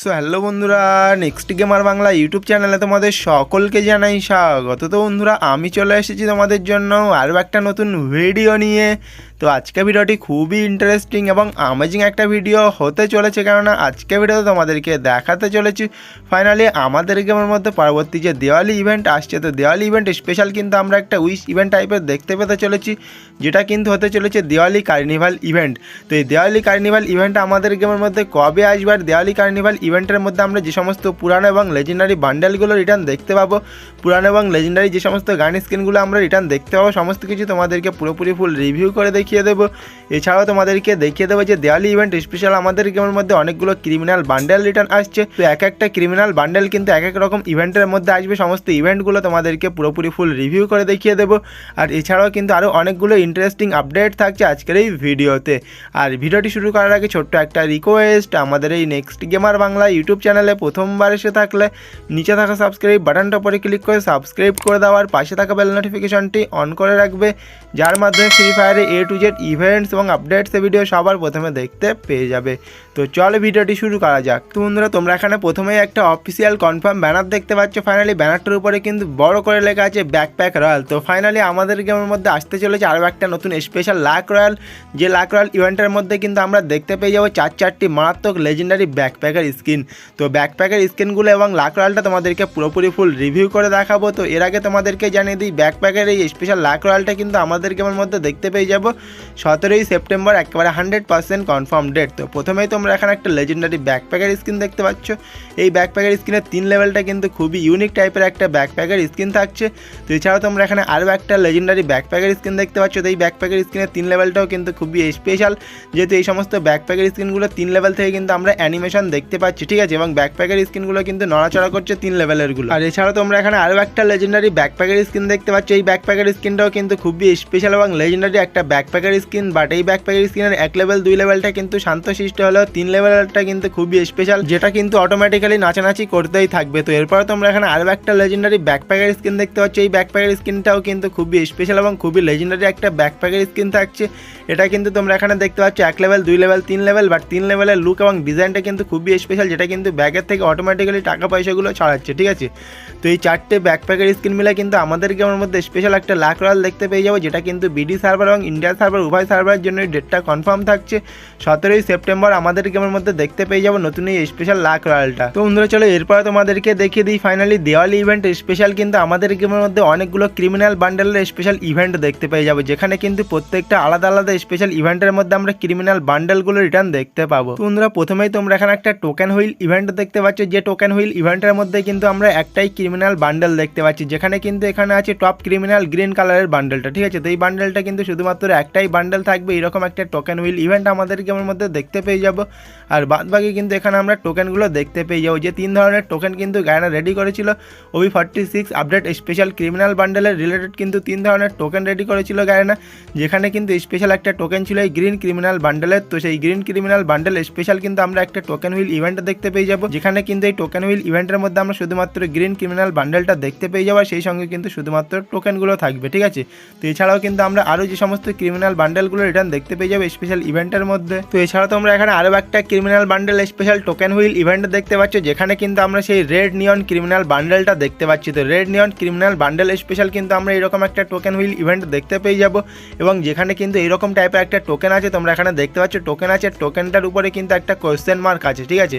So hello বন্ধুরা next gamer Bangla YouTube চ্যানেলে তোমাদের সকলকে জানাই স্বাগত। তো বন্ধুরা, আমি চলে এসেছি তোমাদের জন্য আরও একটা নতুন ভিডিও নিয়ে। তো আজকে ভিডিওটি খুবই ইন্টারেস্টিং এবং অ্যামেজিং একটা ভিডিও হতে চলেছে কেননা আজকে ভিডিওতে তোমাদেরকে দেখাতে চলেছি। ফাইনালি আমাদের গেমের মধ্যে পরবর্তী যে দেওয়ালি ইভেন্ট আসছে, তো দেওয়ালি ইভেন্ট স্পেশাল কিন্তু আমরা একটা উইশ ইভেন্ট টাইপের দেখতে পেতে চলেছি, যেটা কিন্তু হতে চলেছে দেওয়ালি কার্নিভাল ইভেন্ট তো এই দেওয়ালি কার্নিভাল ইভেন্ট আমাদের গেমের মধ্যে কবে আসবে আর দেওয়ালি কার্নিভাল ইভেন্টের মধ্যে আমরা যে সমস্ত পুরানো এবং লেজেন্ডারি বান্ডেলগুলো রিটার্ন দেখতে পাবো, পুরানো এবং লেজেন্ডারি যে সমস্ত গান স্কিনগুলো আমরা রিটার্ন দেখতে পাবো, সমস্ত কিছু তোমাদেরকে পুরোপুরি ফুল রিভিউ করে দেখিয়ে দেবো। এছাড়াও তোমাদেরকে দেখিয়ে দেবো যে দেওয়ালি ইভেন্ট স্পেশাল আমাদের গেমের মধ্যে অনেকগুলো ক্রিমিনাল বান্ডেল রিটার্ন আসছে। তো এক একটা ক্রিমিনাল বান্ডেল কিন্তু এক এক রকম ইভেন্টের মধ্যে আসবে, সমস্ত ইভেন্টগুলো তোমাদেরকে পুরোপুরি ফুল রিভিউ করে দেখিয়ে দেবো। আর এছাড়াও কিন্তু আরও অনেকগুলো ইন্টারেস্টিং আপডেট থাকছে আজকের এই ভিডিওতে। আর ভিডিওটি শুরু করার আগে ছোট্ট একটা রিকোয়েস্ট আমাদের এই নেক্সট গেমার বাংলা ইউটিউব চ্যানেলে প্রথমবার এসে থাকলে নিচে থাকা সাবস্ক্রাইব বাটনটা পরে ক্লিক করে সাবস্ক্রাইব করে দেওয়ার পাশে থাকা বেল নোটিফিকেশনটি অন করে রাখবে, যার মাধ্যমে ফ্রি ফায়ারে এ টু জেড ইভেন্টস এবং আপডেটস ভিডিও সবার প্রথমে দেখতে পেয়ে যাবে। তো চলো ভিডিওটি শুরু করা যাক। তো বন্ধুরা, তোমরা এখানে প্রথমেই একটা অফিসিয়াল কনফার্ম ব্যানার দেখতে পাচ্ছ। ফাইনালি ব্যানারটার উপরে কিন্তু বড় করে লেখা আছে ব্যাকপ্যাক রয়্যাল তো ফাইনালি আমাদের গেমের মধ্যে আসতে চলেছে আরও একটা নতুন স্পেশাল লাক রয়্যাল যে লাক রয়্যাল ইভেন্টের মধ্যে কিন্তু আমরা দেখতে পেয়ে যাব চার চারটি মারাত্মক লেজেন্ডারি ব্যাকপ্যাকের স্কিন। তো ব্যাকপ্যাকের স্কিনগুলো এবং লাক রয়্যালটা তোমাদেরকে পুরোপুরি ফুল রিভিউ করে দেখাবো। তো এর আগে তোমাদেরকে জানিয়ে দিই ব্যাকপ্যাকের এই স্পেশাল লাক রয়্যালটা কিন্তু আমাদের গেমের মধ্যে দেখতে পেয়ে যাব। সতেরোই সেপ্টেম্বর একেবারে হান্ড্রেড পার্সেন্ট কনফার্ম ডেট তো প্রথমেই তোমরা এখানে একটা লেজেন্ডারি ব্যাকপ্যাকের স্কিন দেখতে পাচ্ছ। এই ব্যাকপ্যাকের স্কিনের তিন লেভেলটা কিন্তু খুবই ইউনিক টাইপের একটা ব্যাকপ্যাকের স্কিন থাকছে। তো এছাড়াও তোমরা এখানে আরও একটা লেজেন্ডারি ব্যাকপ্যাকের স্কিন দেখতে পাচ্ছ। তো এই ব্যাকপ্যাকের স্কিনের তিন লেভেলটাও কিন্তু খুবই স্পেশাল যেহেতু এই সমস্ত ব্যাকপ্যাকের স্কিনগুলো তিন লেভেল থেকে কিন্তু আমরা অ্যানিমেশন দেখতে পাচ্ছি, ঠিক আছে? এবং ব্যাকপ্যাকের স্কিনগুলো কিন্তু নড়াচড়া করছে তিন লেভেলেরগুলো আর এছাড়াও তোমরা এখানে আরও একটা লেজেন্ডারি ব্যাকপ্যাকের স্কিন দেখতে পাচ্ছ। এই ব্যাকপ্যাকের স্কিনটাও কিন্তু খুবই স্পেশাল এবং লেজেন্ডারি একটা ব্যাকপ্যাকের স্কিন বাট এই ব্যাকপ্যাকের স্কিনের এক লেভেল দুই লেভেলটা কিন্তু শান্তশিষ্ট হলেও তিন লেভেলটা কিন্তু খুবই স্পেশাল যেটা কিন্তু অটোমেটিক্যালি নাচানাচি করতেই থাকবে। তো এরপর তোমরা এখানে আরও একটা লেজেন্ডারি ব্যাকপ্যাকের স্কিন দেখতে পাচ্ছ। এই ব্যাকপ্যাকের স্কিনটাও কিন্তু খুবই স্পেশাল এবং খুবই লেজেন্ডারি একটা ব্যাকপ্যাকের স্কিন থাকছে। এটা কিন্তু তোমরা এখানে দেখতে পাচ্ছ, এক লেভেল দুই লেভেল তিন লেভেল বাট তিন লেভেলের লুক এবং ডিজাইনটা কিন্তু খুবই স্পেশাল যেটা কিন্তু ব্যাগের থেকে অটোমেটিক্যালি টাকা পয়সাগুলো ছড়াচ্ছে, ঠিক আছে? তো এই চারটে ব্যাকপ্যাকের স্কিন মিলে কিন্তু আমাদের গেমের মধ্যে স্পেশাল একটা লাক রয়্যাল দেখতে পেয়ে যাব, যেটা কিন্তু বিডি সার্ভার এবং ইন্ডিয়া সার্ভার উভয় সার্ভারের জন্য এই ডেটটা কনফার্ম থাকছে। সতেরোই সেপ্টেম্বর আমাদের গেমের মধ্যে দেখতে পেয়ে যাব নতুন এই স্পেশাল লাক রয়্যালটা তো বন্ধুরা, চলো এরপরে তোমাদেরকে দেখিয়ে দিই ফাইনালি দেওয়ালি ইভেন্ট স্পেশাল কিন্তু আমাদের গেমের মধ্যে অনেকগুলো ক্রিমিনাল বান্ডেলের স্পেশাল ইভেন্ট দেখতে পেয়ে যাব, যেখানে কিন্তু প্রত্যেকটা আলাদা আলাদা স্পেশাল ইভেন্টের মধ্যে আমরা ক্রিমিনাল বান্ডেলগুলো রিটার্ন দেখতে পাবো। বন্ধুরা, প্রথমেই তোমরা এখানে একটা টোকেন হুইল ইভেন্ট দেখতে পাচ্ছ, যে টোকেন হুইল ইভেন্টের মধ্যে কিন্তু আমরা একটাই ক্রিমিনাল বান্ডেল দেখতে পাচ্ছি, যেখানে কিন্তু এখানে আছে টপ ক্রিমিনাল গ্রিন কালারের বান্ডেলটা ঠিক আছে? তো এই বান্ডেলটা কিন্তু শুধুমাত্র একটাই বান্ডেল থাকবে, এরকম একটা টোকেন হুইল ইভেন্ট আমাদের গেমের মধ্যে দেখতে পেয়ে যাব। আর বাদ বাকি কিন্তু এখানে আমরা টোকেনগুলো দেখতে পেয়ে যাব, যে তিন ধরনের টোকেন কিন্তু গায়না রেডি করেছিল। OB forty six update special criminal বান্ডেলের related কিন্তু তিন ধরনের টোকেন রেডি করেছিল গায়না যেখানে কিন্তু স্পেশাল একটা টোকেন ছিল এই গ্রিন ক্রিমিনাল বান্ডেলের তো সেই গ্রিন ক্রিমিনাল বান্ডেল স্পেশাল কিন্তু আমরা একটা টোকেন হুইল ইভেন্ট দেখতে পেয়ে যাব। যেখানে কিন্তু এই টোকেন হুইল ইভেন্টের মধ্যে আমরা শুধুমাত্র গ্রিন ক্রিমিনাল বান্ডেলটা দেখতে পেয়ে যাব সেই সঙ্গে কিন্তু শুধুমাত্র টোকেনগুলো থাকবে, ঠিক আছে? তো এছাড়াও কিন্তু আমরা আরও যে সমস্ত ক্রিমিনাল বান্ডেলগুলো রিটার্ন দেখতে পেয়ে যাব স্পেশাল ইভেন্টের মধ্যে। তো এছাড়াও তোমরা এখানে আরও একটা criminal bundle special token wheel event দেখতে পাচ্ছ, যেখানে কিন্তু আমরা সেই রেড নিয়ন ক্রিমিনাল বান্ডেলটা দেখতে পাচ্ছি। তো red neon criminal bundle special কিন্তু আমরা এরকম একটা টোকেন হুইল ইভেন্ট দেখতে পেয়ে যাব, এবং যেখানে কিন্তু এরকম টাইপের একটা টোকেন আছে, তোমরা এখানে দেখতে পাচ্ছ টোকেন আছে টোকেনটার উপরে কিন্তু একটা কোয়েশ্চেন মার্ক আছে, ঠিক আছে?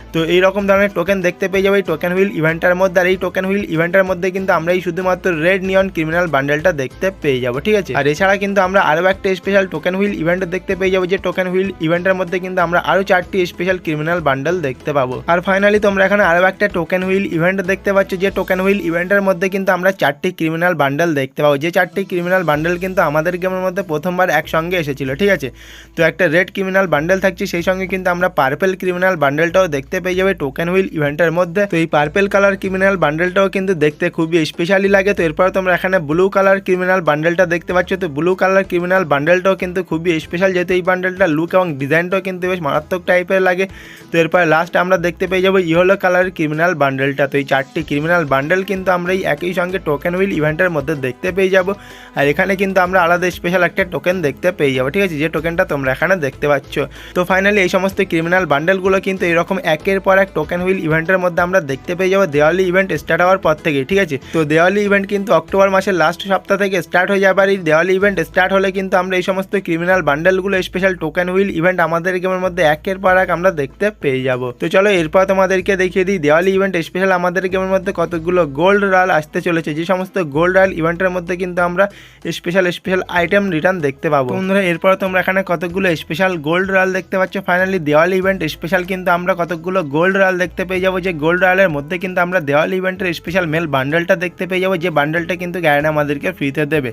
তো এইরকম ধরনের টোকেন দেখতে পেয়ে যাব এই টোকেন হুইল ইভেন্টের মধ্যে। আর এই টোকেন হুইল ইভেন্টের মধ্যে কিন্তু আমরা এই শুধুমাত্র রেড নিয়ন ক্রিমিনাল বান্ডেলটা দেখতে পেয়ে যাব, ঠিক আছে? আর এছাড়া কিন্তু আমরা আরও একটা স্পেশাল টোকেন হুইল ইভেন্ট দেখতে পেয়ে যাব, যে টোকেন হুইল ইভেন্টের মধ্যে কিন্তু আমরা আরও চারটি স্পেশাল ক্রিমিনাল বান্ডেল দেখতে পাবো। আর ফাইনালি তোমরা এখানে আরও একটা টোকেন হুইল ইভেন্ট দেখতে পাচ্ছ, যে টোকেন হুইল ইভেন্টের মধ্যে কিন্তু আমরা চারটি ক্রিমিনাল বান্ডেল দেখতে পাবো। যে চারটি ক্রিমিনাল বান্ডেল কিন্তু আমাদের গেমের মধ্যে প্রথমবার একসঙ্গে এসেছিল, ঠিক আছে? তো একটা রেড ক্রিমিনাল বান্ডেল থাকছে, সেই সঙ্গে কিন্তু আমরা পার্পেল ক্রিমিনাল বান্ডেলটাও দেখতে পেয়ে যাবে টোকেন হুইল ইভেন্টের মধ্যে। তো এই পার্পেল কালার ক্রিমিনাল বান্ডেলটাও কিন্তু দেখতে খুবই স্পেশালি লাগে। তো এরপর তোমরা এখানে ব্লু কালার ক্রিমিনাল বান্ডেলটা দেখতে পাচ্ছ। তো ব্লু কালার ক্রিমিনাল বান্ডেলটাও কিন্তু খুবই স্পেশাল যেহেতু এই বান্ডেলটা লুক এবং ডিজাইনটাও কিন্তু বেশ মারাত্মক টাইপের লাগে। তো এরপর লাস্ট আমরা দেখতে পেয়ে যাব ইয়েলো কালার ক্রিমিনাল বান্ডেলটা তো এই চারটি ক্রিমিনাল বান্ডেল কিন্তু আমরা এই একই সঙ্গে টোকেন হুইল ইভেন্টের মধ্যে দেখতে পেয়ে যাব। আর এখানে কিন্তু আমরা আলাদা স্পেশাল একটা টোকেন দেখতে পেয়ে যাব। ঠিক আছে? যে টোকেনটা তোমরা এখানে দেখতে পাচ্ছ। তো ফাইনালি এই সমস্ত ক্রিমিনাল বান্ডেলগুলো কিন্তু এরকম একই একের পর এক টোকেন হুইল ইভেন্টের মধ্যে আমরা দেখতে পেয়ে যাব দেওয়ালি ইভেন্ট স্টার্ট হওয়ার পর থেকে, ঠিক আছে? তো দেওয়ালি ইভেন্ট কিন্তু অক্টোবর মাসের লাস্ট সপ্তাহ থেকে স্টার্ট হয়ে যাবে এই দেওয়ালি ইভেন্ট স্টার্ট হলে কিন্তু আমরা এই সমস্ত ক্রিমিনাল বান্ডেলগুলো স্পেশাল টোকেন হুইল ইভেন্ট আমাদের গেমের মধ্যে একের পর এক আমরা দেখতে পেয়ে যাব। তো চলো এরপর তোমাদেরকে দেখিয়ে দিই, দেওয়ালি ইভেন্ট স্পেশাল আমাদের গেমের মধ্যে কতগুলো গোল্ড রাল আসতে চলেছে। যে সমস্ত গোল্ড রাল ইভেন্টের মধ্যে কিন্তু আমরা স্পেশাল স্পেশাল আইটেম রিটার্ন দেখতে পাবো। বন্ধুরা, এরপর তোমরা এখানে কতগুলো স্পেশাল গোল্ড রাল দেখতে পাচ্ছ? ফাইনালি দেওয়ালি ইভেন্ট স্পেশাল কিন্তু আমরা কতগুলো গোল্ড রয়্যাল দেখতে পেয়ে যাব। যে গোল্ড রয়্যালের মধ্যে কিন্তু আমরা দেওয়াল ইভেন্টের স্পেশাল মেল বান্ডেলটা দেখতে পেয়ে যাব। যে বান্ডেলটা কিন্তু গ্যারেন আমাদেরকে ফ্রিতে দেবে।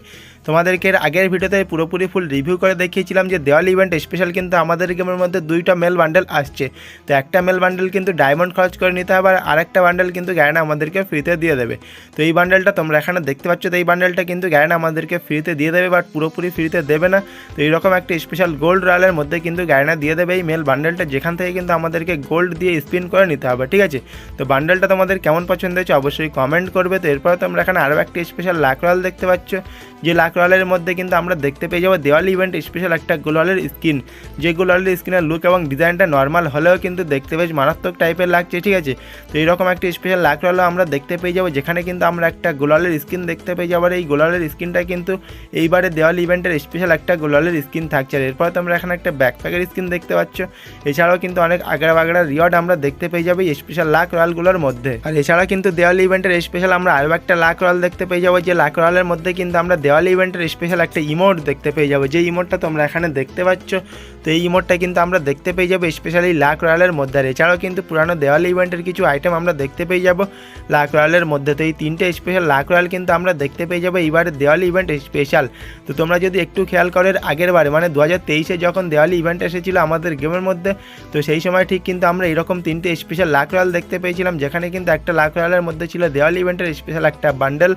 তোমাদেরকে এর আগের ভিডিওতে পুরোপুরি ফুল রিভিউ করে দেখিয়েছিলাম যে দেওয়ালি ইভেন্ট স্পেশাল কিন্তু আমাদের গেমের মধ্যে দুইটা মেল বান্ডেল আসছে। তো একটা মেল বান্ডেল কিন্তু ডায়মন্ড খরচ করে নিতে হবে আর আরেকটা বান্ডেল কিন্তু গ্যারেন আমাদেরকে ফ্রিতে দিয়ে দেবে। তো এই বান্ডেলটা তোমরা এখানে দেখতে পাচ্ছ, তো এই বান্ডেলটা কিন্তু গ্যারেন আমাদেরকে ফ্রিতে দিয়ে দেবে বাট পুরোপুরি ফ্রিতে দেবে না। তো এইরকম একটা স্পেশাল গোল্ড রয়্যালের মধ্যে কিন্তু গ্যারেনা দিয়ে দেবে এই মেল বান্ডেলটা যেখান থেকে কিন্তু আমাদেরকে গোল্ড দিয়ে স্পিন করে নিতে হবে, ঠিক আছে? তো বান্ডেলটা তোমাদের কেমন পছন্দ হয়েছে অবশ্যই কমেন্ট করবে। তো এরপরে তোমরা এখানে আরও একটা স্পেশাল লাখ রয়্যাল দেখতে পাচ্ছ। যে লাখ রয়্যালের মধ্যে কিন্তু আমরা দেখতে পেয়ে যাব দেওয়ালি ইভেন্ট স্পেশাল একটা গোলালের স্কিন যে গোলালের স্কিনের লুক এবং ডিজাইনটা নর্মাল হলেও কিন্তু দেখতে বেশ মারাত্মক টাইপের লাগছে, ঠিক আছে? তো এইরকম একটা স্পেশাল লাখ রয়্যালও আমরা দেখতে পেয়ে যাব, যেখানে কিন্তু আমরা একটা গোলালের স্কিন দেখতে পেয়ে যাব। এই গোলালের স্কিনটা কিন্তু এইবারে দেওয়ালি ইভেন্টের স্পেশাল একটা গোলালের স্কিন থাকছে। আর এরপর তোমরা এখানে একটা ব্যাকপ্যাকের স্কিন দেখতে পাচ্ছ। এছাড়াও কিন্তু অনেক আগড়া বাগড়া রিওয়ার্ড আমরা দেখতে পেয়ে যাব স্পেশাল লাখ রয়্যালগুলোর মধ্যে। আর এছাড়া কিন্তু দেওয়ালি ইভেন্টের স্পেশাল আমরা আরও একটা লাখ রয়্যাল দেখতে পেয়ে যাব। যে লাখ রয়্যালের মধ্যে কিন্তু আমরা দেওয়ালি ইভেন্টের স্পেশাল একটা ইমোট দেখতে পেয়ে যাব। যে ইমোটটা তোমরা এখানে দেখতে পাচ্ছ, তো এই ইমোটটা কিন্তু আমরা দেখতে পেয়ে যাব স্পেশালি লাক রয়্যালের মধ্যে। আর এছাড়াও কিন্তু পুরানো দেওয়ালি ইভেন্টের কিছু আইটেম আমরা দেখতে পেয়ে যাব লাক রয়্যালের মধ্যে। তো এই তিনটে স্পেশাল লাক রয়্যাল কিন্তু আমরা দেখতে পেয়ে যাব এইবারে দেওয়ালি ইভেন্ট স্পেশাল তো তোমরা যদি একটু খেয়াল করো আগের বারে মানে দু হাজার তেইশে যখন দেওয়ালি ইভেন্ট এসেছিল আমাদের গেমের মধ্যে, তো সেই সময় ঠিক কিন্তু আমরা এরকম তিনটে স্পেশাল লাক রয়্যাল দেখতে পেয়েছিলাম, যেখানে কিন্তু একটা লাক রয়্যালের মধ্যে ছিল দেওয়ালি ইভেন্টের স্পেশাল একটা বান্ডেল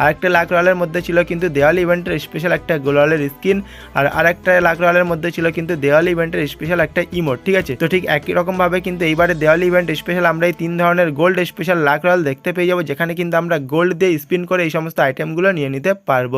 আর একটা লাখ রয়্যালের মধ্যে ছিল কিন্তু দেওয়ালি ইভেন্টের স্পেশাল একটা গোলালের স্কিন আর আরেকটা রয়্যালের মধ্যে ছিল কিন্তু দেওয়ালি ইভেন্টের স্পেশাল একটা ইমোট ঠিক আছে? তো ঠিক একই রকমভাবে কিন্তু এইবারে দেওয়ালি ইভেন্ট স্পেশাল আমরা এই তিন ধরনের গোল্ড স্পেশাল রয়্যাল দেখতে পেয়ে যাব, যেখানে কিন্তু আমরা গোল্ড দিয়ে স্পিন করে এই সমস্ত আইটেমগুলো নিয়ে নিতে পারব।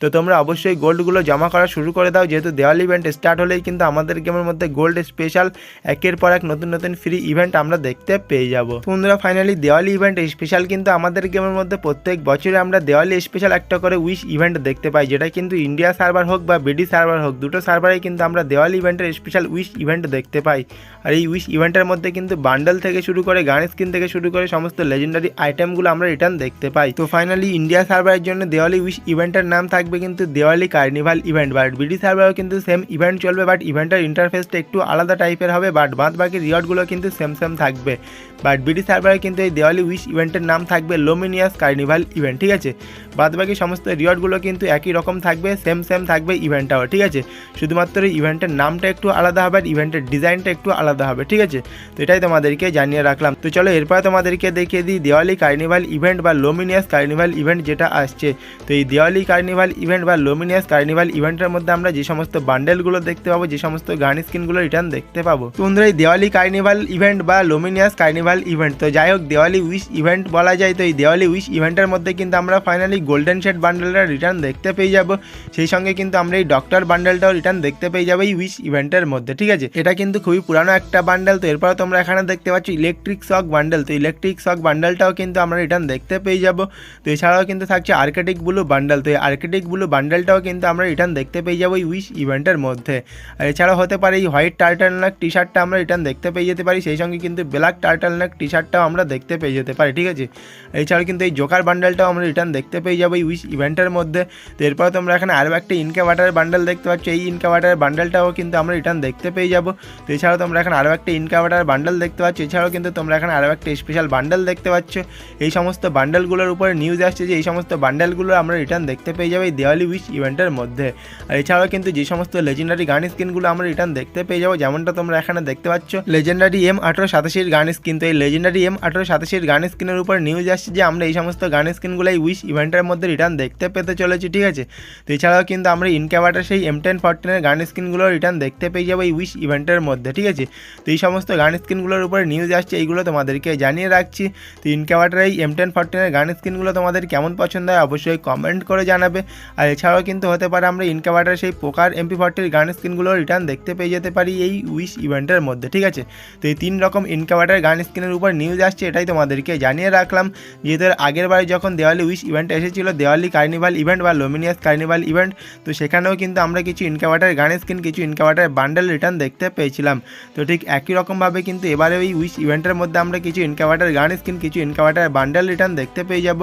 তো তোমরা অবশ্যই গোল্ডগুলো জমা করা শুরু করে দাও, যেহেতু দেওয়ালি ইভেন্ট স্টার্ট হলেই কিন্তু আমাদের গেমের মধ্যে গোল্ড স্পেশাল একের পর এক নতুন নতুন ফ্রি ইভেন্ট আমরা দেখতে পেয়ে যাব। বন্ধুরা ফাইনালি দেওয়ালি ইভেন্ট স্পেশাল কিন্তু আমাদের গেমের মধ্যে প্রত্যেক বছরে আমরা দেওয়ালি স্পেশাল একটা করে উইশ ইভেন্ট দেখতে পাই যেটা কিন্তু ইন্ডিয়া সার্ভার হোক বা বিডি সার্ভার হোক, দুটো সার্ভারেই কিন্তু আমরা দেওয়ালি ইভেন্টের স্পেশাল উইশ ইভেন্ট দেখতে পাই। আর এই উইশ ইভেন্টের মধ্যে কিন্তু বান্ডেল থেকে শুরু করে গান স্কিন থেকে শুরু করে সমস্ত লেজেন্ডারি আইটেমগুলো আমরা রিটার্ন দেখতে পাই। তো ফাইনালি ইন্ডিয়া সার্ভারের জন্য দেওয়ালি উইশ ইভেন্টের নাম থাকবে কিন্তু Diwali carnival event but BD সার্ভারেও কিন্তু সেম ইভেন্ট চলবে বাট ইভেন্টের ইন্টারফেসটা একটু আলাদা টাইপের হবে বাট বাদ বাকি রিওয়ার্ডগুলো কিন্তু সেম সেম থাকবে। বাট বিডি সার্ভারে কিন্তু এই দেওয়ালি উইশ ইভেন্টের নাম থাকবে লোমিনিয়াস কার্নিভাল ইভেন্ট ঠিক আছে? বাদ বাকি সমস্ত রিওয়ার্ডগুলো কিন্তু একই রকম থাকবে সেম সেম থাকবে ইভেন্টটাও ঠিক আছে? শুধুমাত্র ইভেন্টের নামটা একটু আলাদা হবে আর ইভেন্টের ডিজাইনটা একটু আলাদা হবে, ঠিক আছে? তো এটাই তোমাদেরকে জানিয়ে রাখলাম। তো চলো এরপর তোমাদেরকে দেখিয়ে দিই দেওয়ালি কার্নিভাল ইভেন্ট বা লোমিনিয়াস কার্নিভাল ইভেন্ট যেটা আসছে। তো এই দেওয়ালি কার্নিভাল ইভেন্ট বা লোমিনিয়াস কার্নিভাল ইভেন্টের মধ্যে আমরা যে সমস্ত বান্ডেলগুলো দেখতে পাবো, যে সমস্ত গান স্কিনগুলো রিটার্ন দেখতে পাবো। তো বন্ধুরা, এই দেওয়ালি কার্নিভাল ইভেন্ট বা লোমিনিয়াস কার্নিভাল ইভেন্ট তো যাই হোক, দেওয়ালি উইশ ইভেন্ট বলা যায়। তো এই দেওয়ালি উইশ ইভেন্টের মধ্যে কিন্তু আমরা ফাইনালি গোল্ডেন শেড বান্ডেলটা রিটার্ন দেখতে পেয়ে যাব। সেই সঙ্গে কিন্তু আমরা এই ডক্টর বান্ডেলটাও রিটার্ন দেখতে পেয়ে যাব এই উইশ ইভেন্টের মধ্যে, ঠিক আছে? এটা কিন্তু খুবই পুরানো একটা বান্ডেল তো এরপরে তোমরা এখানে দেখতে পাচ্ছ ইলেকট্রিক শক বান্ডেল তো ইলেকট্রিক শক বান্ডেলটাও কিন্তু আমরা রিটার্ন দেখতে পেয়ে যাব। তো এছাড়াও কিন্তু থাকছে আর্কেটিক ব্লু বান্ডেল তো এই আর্কেটিক ব্লু বান্ডেলটাও কিন্তু আমরা রিটার্ন দেখতে পেয়ে যাব এই উইশ ইভেন্টের মধ্যে। আর এছাড়াও হতে পারে এই হোয়াইট টার্টাল নেক টি শার্টটা আমরা রিটার্ন দেখতে পেয়ে যেতে পারি, সেই সঙ্গে কিন্তু ব্ল্যাক টার্টেল নেক টি শার্টটাও আমরা দেখতে পেয়ে যেতে পারি, ঠিক আছে? এছাড়াও কিন্তু এই জোকার বান্ডেলটাও আমরা রিটার্ন দেখতে পেয়ে যাব এই উইশ ইভেন্টের মধ্যে। তো এরপর তোমরা এখানে আরও একটা ইনকা ওয়াটার বান্ডেল দেখতে পাচ্ছ। এই ইনকা ওয়াটার বান্ডেলটাও কিন্তু আমরা রিটার্ন দেখতে পেয়ে যাব। তো এছাড়াও তোমরা এখানে আরও একটা ইনকা ওয়াটার বান্ডেল দেখতে পাচ্ছ। এছাড়াও কিন্তু তোমরা এখানে আরও একটা স্পেশাল বান্ডেল দেখতে পাচ্ছ। এই সমস্ত বান্ডেলগুলোর উপরে নিউজ আসছে যে, এই সমস্ত বান্ডেলগুলো আমরা রিটার্ন দেখতে পেয়ে যাব এই দেওয়ালি উইশ ইভেন্টের মধ্যে। আর এছাড়াও কিন্তু যে সমস্ত লেজেন্ডারি গান স্কিনগুলো আমরা রিটার্ন দেখতে পেয়ে যাব, যেমনটা তোমরা এখানে দেখতে পাচ্ছ। লেজেন্ডারি এম আঠারো সাতাশির গান স্কিন তো এই লেজেন্ডারি এম আঠারো সাতাশির গান স্কিনের উপর নিউজ আসছে যে, আমরা এই সমস্ত গান স্কিনগুলো এই উইশ ইভেন্টের মধ্যে রিটার্ন দেখতে পেতে চলেছি, ঠিক তো এছাড়াও কিন্তু আমরা ইনক্যাবাটার সেই এম টেন ফোরটিনের গান স্কিনগুলো রিটার্ন দেখতে পেয়ে যাব এই উইশ ইভেন্টের মধ্যে, ঠিক আছে? তো এই সমস্ত গান স্ক্রিনগুলোর উপরে নিউজ আসছে, এইগুলো তোমাদেরকে জানিয়ে রাখছি। তো ইনক্যাবাটার এই এম টেন ফোরটিনের গান স্কিনগুলো তোমাদের কেমন পছন্দ হয় অবশ্যই কমেন্ট করে জানাবে। আর এছাড়াও কিন্তু হতে পারে আমরা ইনক্যাবাটার সেই পোকার এমপি ফোরটির গান স্ক্রিনগুলো রিটার্ন দেখতে পেয়ে যেতে পারি এই উইশ ইভেন্টের মধ্যে, ঠিক আছে? তো এই তিন রকম ইনকাভার্টার গান স্ক্রিনের উপর নিউজ আসছে, এটাই তোমাদেরকে জানিয়ে রাখলাম। যেহেতু আগের বারে যখন দেওয়ালি উইশ ইভেন্ট এসেছিল, দেওয়ালি কার্নিভাল ইভেন্ট বা লোমিনিয়াস কার্নিভাল ইভেন্ট তো সেখানেও কিন্তু আমরা কিছু ইনকাভার্টার গান স্ক্রিন কিছু ইনকাভার্টার বান্ডেল রিটার্ন দেখতে পেয়েছিলাম। তো ঠিক একই রকমভাবে কিন্তু এবারে ওই উইশ ইভেন্টের মধ্যে আমরা কিছু ইনকাভার্টার গান স্ক্রিন কিছু ইনকাভার্টার বান্ডেল রিটার্ন দেখতে পেয়ে যাব।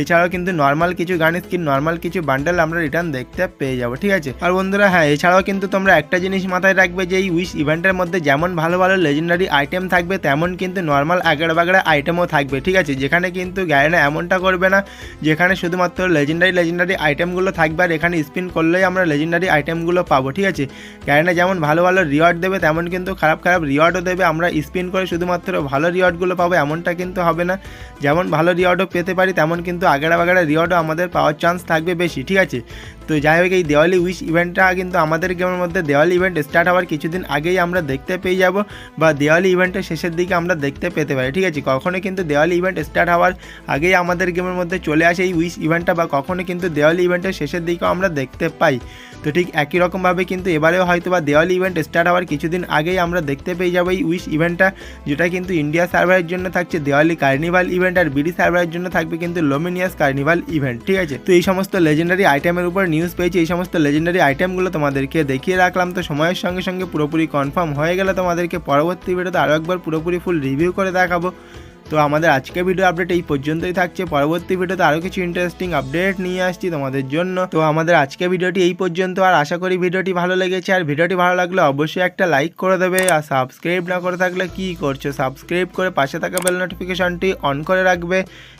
এছাড়াও কিন্তু নর্মাল কিছু গান স্ক্রিন নর্মাল কিছু বান্ডেল আমরা রিটার্ন দেখতে পেয়ে যাব, ঠিক আছে? আর বন্ধুরা হ্যাঁ এছাড়াও কিন্তু তোমরা একটা জিনিস মাথায় রাখবে যে এই উইশ ইভেন্টের মধ্যে যেমন ভালো ভালো লেজেন্ডারি আইটেম থাকবে, তেমন কিন্তু নর্মাল আগড়া বাগড়া আইটেমও থাকবে, ঠিক আছে? যেখানে কিন্তু গ্যারেনা এমনটা করবে না, যেখানে শুধুমাত্র লেজেন্ডারি লেজেন্ডারি আইটেমগুলো থাকবে আর এখানে স্পিন করলেই আমরা লেজেন্ডারি আইটেমগুলো পাবো, ঠিক আছে? ক্যারেনা যেমন ভালো ভালো রিওয়ার্ড দেবে, তেমন কিন্তু খারাপ খারাপ রিওয়ার্ডও দেবে। আমরা স্পিন করে শুধুমাত্র ভালো রিওয়ার্ডগুলো পাবো এমনটা কিন্তু হবে না। যেমন ভালো রিওয়ার্ডও পেতে পারি, তেমন কিন্তু আগেরা বাগেরা রিওয়ার্ডও আমাদের পাওয়ার চান্স থাকবে বেশি, ঠিক আছে? তো যাই হোক, এই দেওয়ালি উইশ ইভেন্টটা কিন্তু আমাদের গেমের মধ্যে দেওয়ালি ইভেন্ট স্টার্ট হওয়ার কিছুদিন আগেই আমরা দেখতে পেয়ে যাব বা দেওয়ালি ইভেন্টের শেষের দিকে আমরা দেখতে পেতে পারি, ঠিক আছে? কখনো কিন্তু দেওয়ালি ইভেন্ট স্টার্ট হওয়ার আগেই আমাদের গেমের মধ্যে চলে আসে এই উইশ ইভেন্টটা বা কখনো কিন্তু দেওয়ালি ইভেন্টের শেষের দিকেও আমরা দেখতে পাই। তো ঠিক একই রকমভাবে কিন্তু এবারেও হয়তো বা দেওয়ালি ইভেন্ট স্টার্ট হওয়ার কিছুদিন আগেই আমরা দেখতে পেয়ে যাব এই উইশ ইভেন্টটা যেটা কিন্তু ইন্ডিয়া সার্ভারের জন্য থাকছে। দেওয়ালি কার্নিভাল ইভেন্ট আর বিডি সার্ভারের জন্য থাকবে কিন্তু লোমিনিয়াস কার্নিভাল ইভেন্ট ঠিক আছে? তো এই সমস্ত লেজেন্ডারি আইটেমের উপর নিউজ পেয়েছি, এই সমস্ত লেজেন্ডারি আইটেমগুলো তোমাদেরকে দেখিয়ে রাখলাম। তো সময়ের সঙ্গে সঙ্গে পুরোপুরি কনফার্ম হয়ে গেলে তোমাদেরকে পরবর্তী ভিডিওতে আরও একবার পুরোপুরি ফুল রিভিউ করে দেখাবো। তো আমাদের আজকে ভিডিও আপডেট এই পর্যন্তই থাকছে। পরবর্তী ভিডিওতে আরও কিছু ইন্টারেস্টিং আপডেট নিয়ে আসছি তোমাদের জন্য। তো আমাদের আজকে ভিডিওটি এই পর্যন্ত, আর আশা করি ভিডিওটি ভালো লেগেছে। আর ভিডিওটি ভালো লাগলে অবশ্যই একটা লাইক করে দেবে। আর সাবস্ক্রাইব না করে থাকলে কি করছ? সাবস্ক্রাইব করে পাশে থাকা বেল নোটিফিকেশনটি অন করে রাখবে।